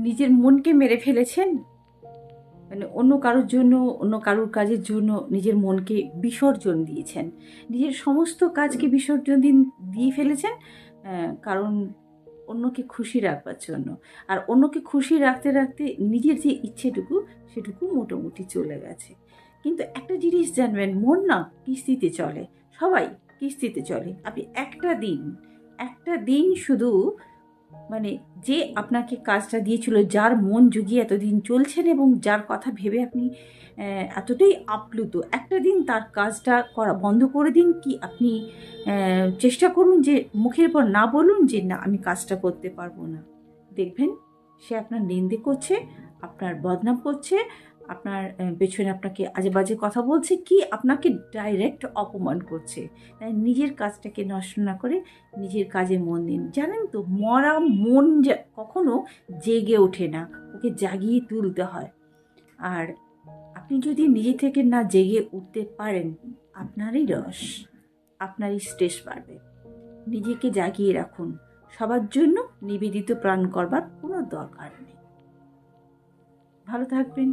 নিজের মনকে মেরে ফেলেছেন? মানে অন্য কারোর জন্য, অন্য কারোর কাজের জন্য নিজের মনকে বিসর্জন দিয়েছেন। নিজের সমস্ত কাজকে বিসর্জন দিন, দিয়ে ফেলেছেন কারণ অন্যকে খুশি রাখবার জন্য। আর অন্যকে খুশি রাখতে রাখতে নিজের যে ইচ্ছেটুকু, সেটুকু মোটামুটি চলে গেছে। কিন্তু একটা জিনিস জানবেন, মন না কিস্তিতে চলে। সবাই কিস্তিতে চলে। আপনি একটা দিন একটা দিন শুধু মানে যে আপনাকে কাজটা দিয়েছিল, যার মন জুগিয়ে এতদিন চলছেন এবং যার কথা ভেবে আপনি এতটাই আপ্লুত, একটা দিন তার কাজটা করা বন্ধ করে দিন কি আপনি চেষ্টা করুন যে মুখের পর না বলুন যে না, আমি কাজটা করতে পারব না। দেখবেন সে আপনার নিন্দে করছে, আপনার বদনাম করছে আপনার পেছনে আপনাকে আজে বাজে কথা বলছে, কি আপনাকে ডাইরেক্ট অপমান করছে। তাই নিজের কাজটাকে নষ্ট না করে নিজের কাজে মন দিন। জানেন তো, মরা মন কখনো জেগে ওঠে না। ওকে জাগিয়ে তুলতে হয়। আর আপনি যদি নিজে থেকে না জেগে উঠতে পারেন, আপনারই রস, আপনারই স্ট্রেস বাড়বে। নিজেকে জাগিয়ে রাখুন। সবার জন্য নিবেদিত প্রাণ করবার কোনো দরকার নেই। ভালো থাকবেন।